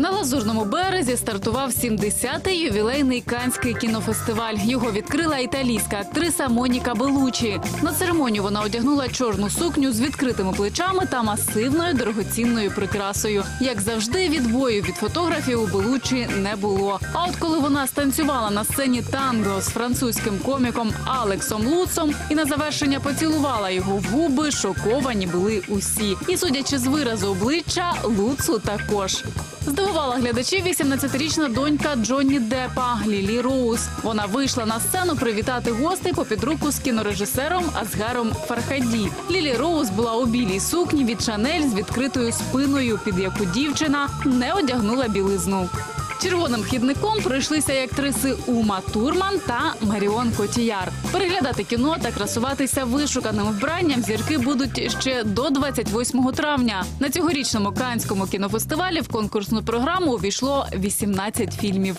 На лазурному березі стартував 70-й ювілейний канський кінофестиваль. Його відкрила італійська актриса Моніка Белучі. На церемонію вона одягнула чорну сукню з відкритими плечами та масивною дорогоцінною прикрасою. Як завжди, відбою від фотографів у Белучі не було. А от коли вона станцювала на сцені танго з французьким коміком Алексом Луцом і на завершення поцілувала його в губи, шоковані були усі. І судячи з виразу обличчя, Луцу також. Здивувала глядачів 18-річна донька Джонні Деппа Лілі Роуз. Вона вийшла на сцену привітати гостей по підруку з кінорежисером Азгаром Фархаді. Лілі Роуз була у білій сукні від Шанель з відкритою спиною, під яку дівчина не одягнула білизну. Червоним хідником пройшлися і актриси Ума Турман та Маріон Котіяр. Переглядати кіно та красуватися вишуканим вбранням зірки будуть ще до 28 травня. На цьогорічному канському кінофестивалі в конкурсну програму увійшло 18 фільмів.